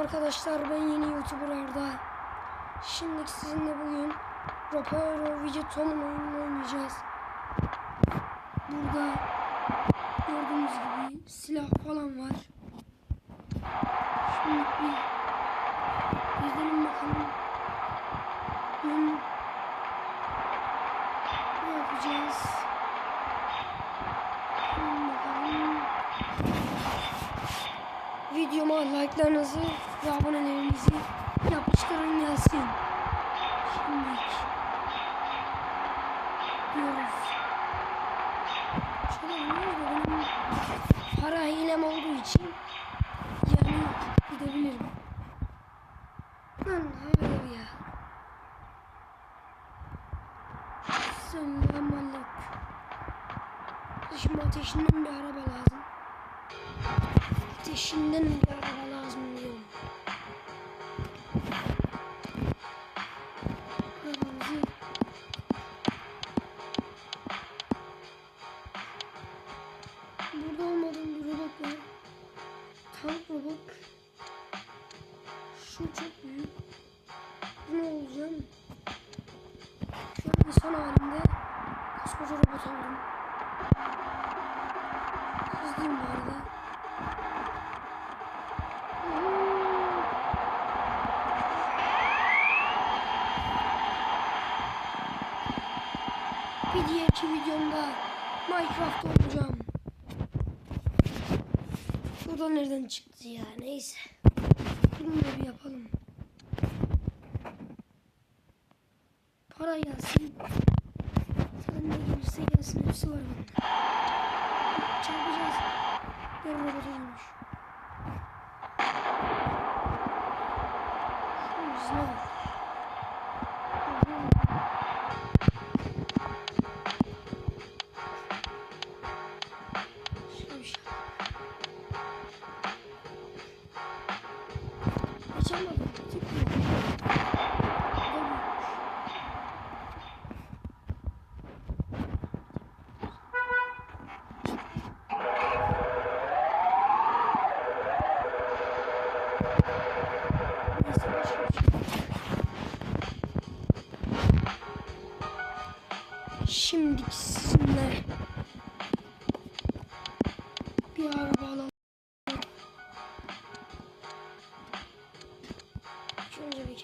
Arkadaşlar ben yeni YouTuber'larda. Şimdi sizinle bugün Ropero Widgetom'un oyununu oynayacağız. Burada gördüğünüz gibi silah falan var. Şimdi bir gidelim bakalım. Bugün ne yapacağız? Videoma like'larınızı ve abonelerinizi yapıştırın gelsin. Şimdi diyoruz. Para hilem olduğu için yani gidebilirim. Lan hayır ya. Selamünaleyküm. Şimdi ateşinden bir araba lazım. Ateşinden bir araba lazım diyorum. Koskoca robot oldum. Hızlıyım bu arada. Bir diğerki videomda Minecraft olacağım. Da nereden çıktı ya neyse. Bunu bir yapalım. Para gelsin. Sen ne gelirse gelsin hepsi var bende. Çarpacağız. Bir robot olmuş.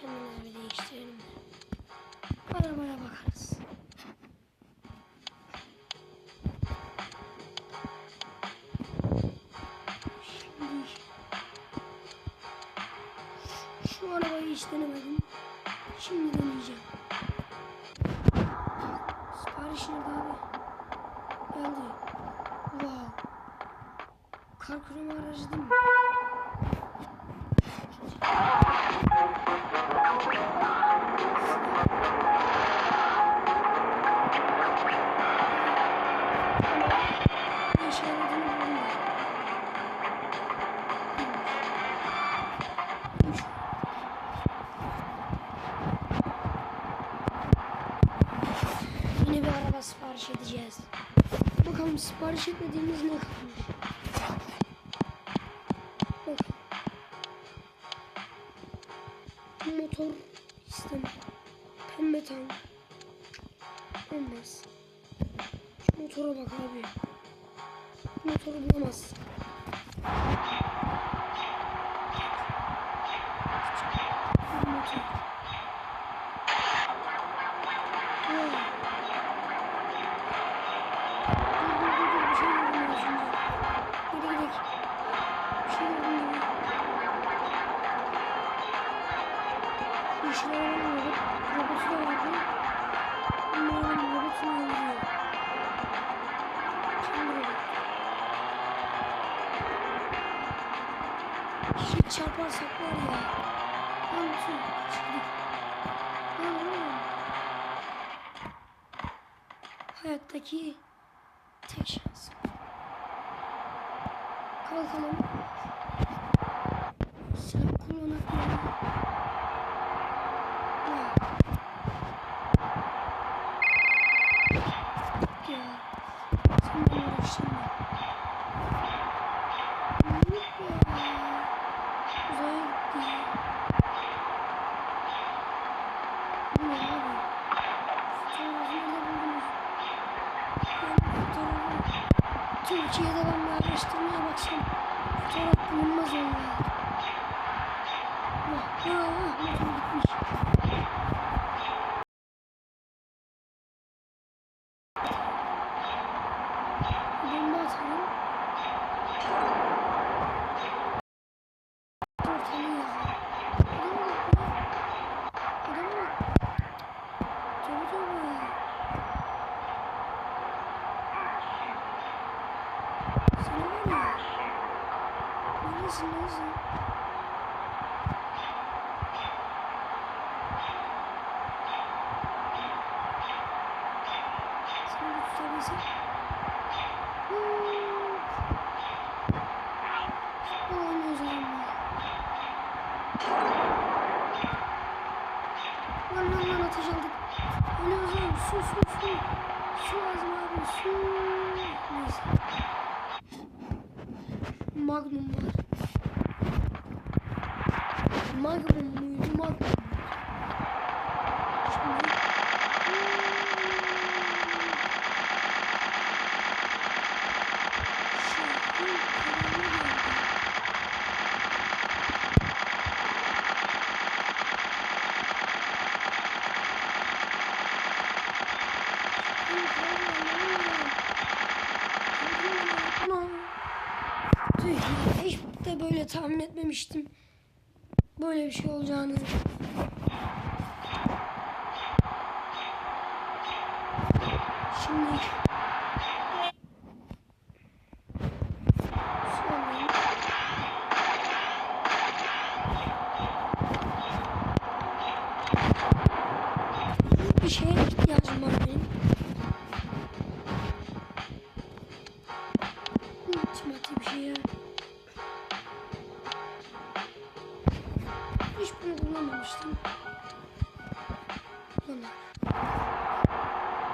Kendimizi bir değiştirelim. Arabaya bakarız. Şimdi şu arabayı hiç denemedim. Şimdi deneyeceğim. Sipariş nerede abi? Geldi. Wow. Kar küreme aracı değil mi? Araba sipariş edeceğiz. Bakalım sipariş etmediğimiz ne kalmış. Motor sistemi. Pembe tank. Olmaz. Şu motora bak abi. Motoru bulamazsın. Çarparsak var ya. Lan şu kaçırdık. Lan oğlum. Hayattaki tek şans. Kalkalım. Silah kullanak ya. Ya. Ya. Sen de uğraşsın ya. Yok ya. Uzaya Bu ne abi? Fotoğrafı nerede buldunuz? Ben fotoğrafı Türkiye'de ben bir araştırmaya baksam fotoğraf bulunmaz onlar. Ah, ah, ah, motor gitmiş. Neredesin neredesin? Seni bir tutabilsem. Huu. Futbol oynuyoruz adamla. Lan lan lan ateş aldık. Ölüyoruz lan. Su su su. Su lazım abi su. Neyse. Magnum var. Magnum muydu? Magnum. Şimdi. Tüh, hiç de böyle tahmin etmemiştim. Böyle bir şey olacağını. Şimdi bir şeye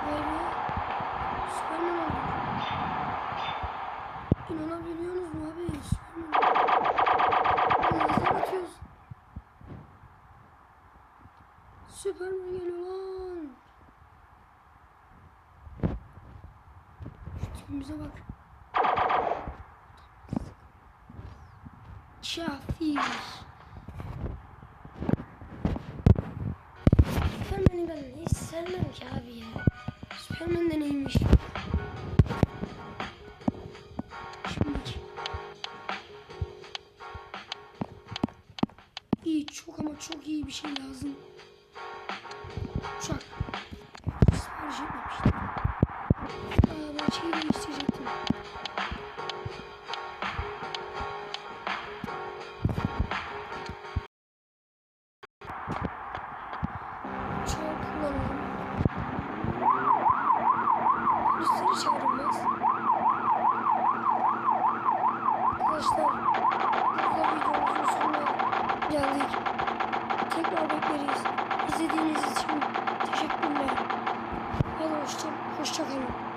Be. Süperman olduk. İnanabiliyorsunuz mu abi? Süperman. Lazer atıyoruz. Süperman geliyor lan. Şu tipimize bak. Kafir. Süperman'ı ben hiç sevmem ki abi ya. Süperman de neymiş? Şimdi iyi çok ama çok iyi bir şey lazım. Arkadaşlar burada videomuzun sonuna geldik. Tekrar bekleriz. İzlediğiniz için teşekkürler. Hadi hoşça, hoşça kalın.